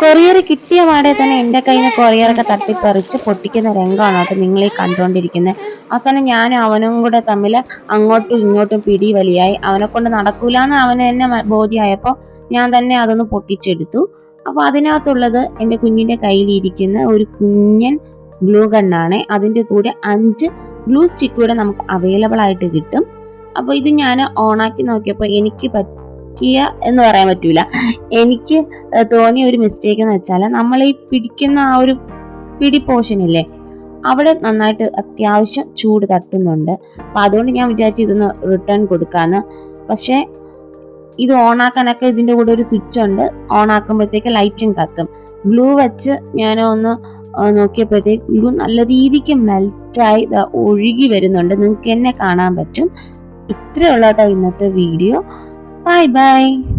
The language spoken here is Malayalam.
കൊറിയർ കിട്ടിയ പാടെ തന്നെ എന്റെ കയ്യിൽ നിന്ന് കൊറിയറൊക്കെ തട്ടിപ്പറിച്ച് പൊട്ടിക്കുന്ന രംഗമാണ് കേട്ടോ നിങ്ങളീ കണ്ടുകൊണ്ടിരിക്കുന്നത് അവസാനം ഞാനും അവനും കൂടെ തമ്മിൽ അങ്ങോട്ടും ഇങ്ങോട്ടും പിടി വലിയായി. അവനെ കൊണ്ട് നടക്കൂലെന്ന് അവന് തന്നെ ബോധ്യമായപ്പോൾ ഞാൻ തന്നെ അതൊന്ന് പൊട്ടിച്ചെടുത്തു. അപ്പോൾ അതിനകത്തുള്ളത് എന്റെ കുഞ്ഞിന്റെ കയ്യിലിരിക്കുന്ന ഒരു കുഞ്ഞൻ ഗ്ലൂ ഗണ്ണാണ്. അതിന്റെ കൂടെ അഞ്ച് ഗ്ലൂ സ്റ്റിക്ക് കൂടെ നമുക്ക് അവൈലബിൾ ആയിട്ട് കിട്ടും. അപ്പോൾ ഇത് ഞാൻ ഓണാക്കി നോക്കിയപ്പോൾ എനിക്ക് പറ്റിയ എന്ന് പറയാൻ പറ്റൂല. എനിക്ക് തോന്നിയ ഒരു മിസ്റ്റേക്ക് എന്ന് വെച്ചാൽ നമ്മൾ ഈ പിടിക്കുന്ന ആ ഒരു പിടി പോർഷൻ ഇല്ലേ അവിടെ നന്നായിട്ട് അത്യാവശ്യം ചൂട് തട്ടുന്നുണ്ട്. അപ്പം അതുകൊണ്ട് ഞാൻ വിചാരിച്ചു ഇതൊന്ന് റിട്ടേൺ കൊടുക്കാന്ന്. പക്ഷേ ഇത് ഓണാക്കാനൊക്കെ ഇതിന്റെ കൂടെ ഒരു സ്വിച്ച് ഉണ്ട്. ഓണാക്കുമ്പോഴത്തേക്ക് ലൈറ്റും കത്തും. ഗ്ലൂ വെച്ച് ഞാൻ ഒന്ന് നോക്കിയപ്പോഴത്തേക്ക് ഗ്ലൂ നല്ല രീതിക്ക് മെൽറ്റായി ഒഴുകി വരുന്നുണ്ട്. നിങ്ങൾക്ക് എന്നെ കാണാൻ പറ്റും. ഇത്രയുള്ള കേട്ടോ ഇന്നത്തെ വീഡിയോ Bye-bye.